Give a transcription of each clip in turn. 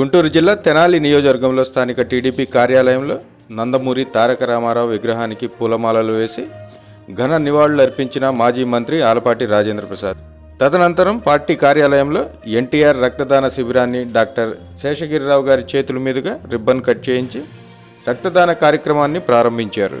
గుంటూరు జిల్లా తెనాలి నియోజకవర్గంలో స్థానిక టీడీపీ కార్యాలయంలో నందమూరి తారక రామారావు విగ్రహానికి పూలమాలలు వేసి ఘన నివాళులు అర్పించిన మాజీ మంత్రి ఆలపాటి రాజేంద్ర ప్రసాద్. తదనంతరం పార్టీ కార్యాలయంలో ఎన్టీఆర్ రక్తదాన శిబిరాన్ని డాక్టర్ శేషగిరిరావు గారి చేతుల మీదుగా రిబ్బన్ కట్ చేయించి రక్తదాన కార్యక్రమాన్ని ప్రారంభించారు.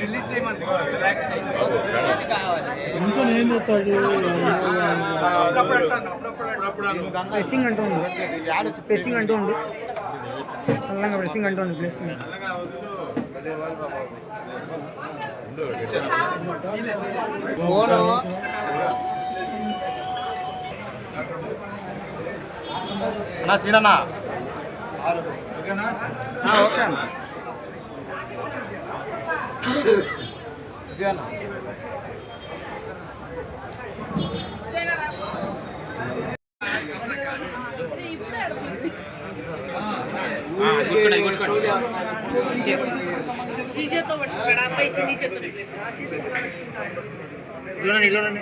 రిలీజ్ చేయమని ప్రెస్సింగ్ అంటూ ఉంది ప్రెస్సింగ్ అంటూ ఉంది అల్లంగా ప్రెస్సింగ్ అంటూ ఉంది ప్రెస్సింగ్ అన్నా సీనన్నా. చేత్తో పట్టుకోండి అబ్బాయి ఇచ్చి నీ చేత్తో పెట్టు. ఆ చేత్తో చూడండి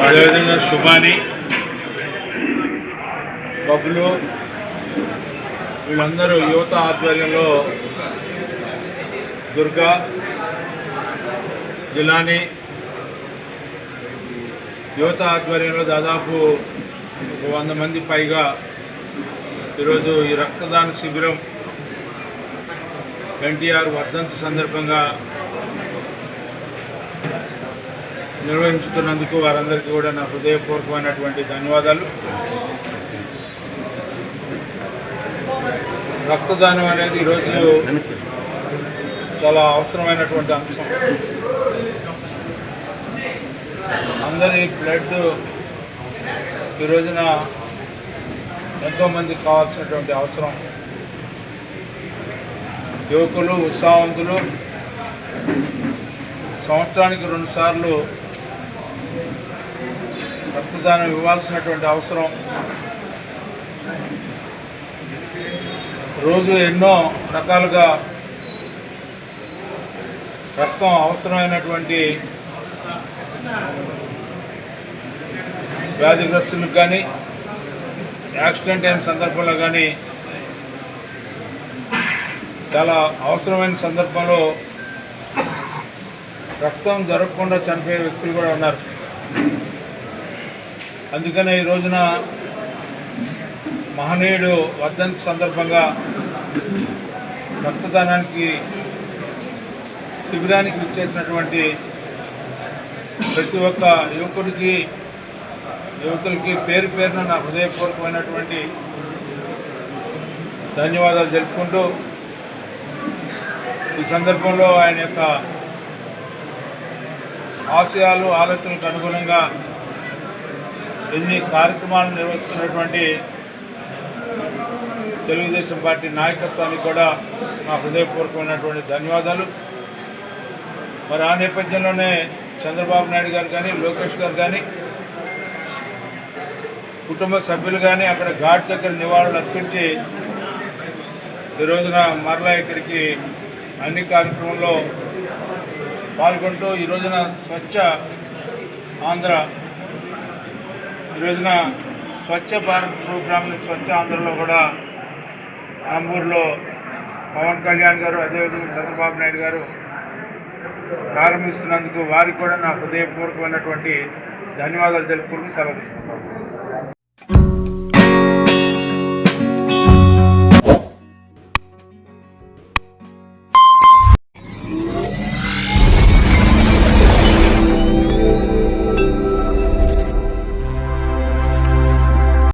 అదేవిధంగా శుభాని. బబులు వీళ్ళందరూ యువత ఆధ్వర్యంలో దుర్గా జిలాని యువత ఆధ్వర్యంలో దాదాపు ఒక వంద మంది పైగా ఈరోజు ఈ రక్తదాన శిబిరం ఎన్టీఆర్ వర్ధంతి సందర్భంగా నిర్వహించుతున్నందుకు వారందరికీ కూడా నా హృదయపూర్వకమైనటువంటి ధన్యవాదాలు. రక్తదానం అనేది ఈరోజు చాలా అవసరమైనటువంటి అంశం. అందరి బ్లడ్ ఈ రోజున ఎంతోమందికి కావాల్సినటువంటి అవసరం. యువకులు ఉత్సాహవంతులు సంవత్సరానికి రెండుసార్లు రక్తదానం ఇవ్వాల్సినటువంటి అవసరం. రోజు ఎన్నో రకాలుగా రక్తం అవసరమైనటువంటి వ్యాధిగ్రస్తులకు కానీ యాక్సిడెంట్ అయిన సందర్భంలో కానీ చాలా అవసరమైన సందర్భంలో రక్తం దొరకకుండా చనిపోయే వ్యక్తులు కూడా ఉన్నారు. అందుకనే ఈ రోజున మహనీయుడు వర్ధంతి సందర్భంగా రక్తదానానికి శిబిరానికి విచ్చేసినటువంటి ప్రతి ఒక్క యువకుడికి యువతులకి పేరు పేరున నా హృదయపూర్వకమైనటువంటి ధన్యవాదాలు తెలుపుకుంటూ ఈ సందర్భంలో ఆయన యొక్క ఆశయాలు ఆలోచనలకు అనుగుణంగా ఎన్ని కార్యక్రమాలు నిర్వహిస్తున్నటువంటి తెలుగుదేశం పార్టీ నాయకత్వానికి కూడా నా హృదయపూర్వకమైనటువంటి ధన్యవాదాలు. మరి ఆ నేపథ్యంలోనే చంద్రబాబు నాయుడు గారు కానీ లోకేష్ గారు కానీ కుటుంబ సభ్యులు కానీ అక్కడ ఘాట్ దగ్గర నివాళులు అర్పించి ఈ రోజున మరలా ఇక్కడికి అన్ని కార్యక్రమంలో పాల్గొంటూ ఈ రోజున స్వచ్ఛ ఆంధ్ర ఈ రోజున స్వచ్ఛ భారత్ ప్రోగ్రామ్ని స్వచ్ఛ ఆంధ్రలో కూడా ఆంబూర్లో పవన్ కళ్యాణ్ గారు అదేవిధంగా చంద్రబాబు నాయుడు గారు ప్రారంభిస్తున్నందుకు వారికి కూడా నా హృదయపూర్వకమైనటువంటి ధన్యవాదాలు తెలుపుకుంటూ సెలవు తీసుకుంటాను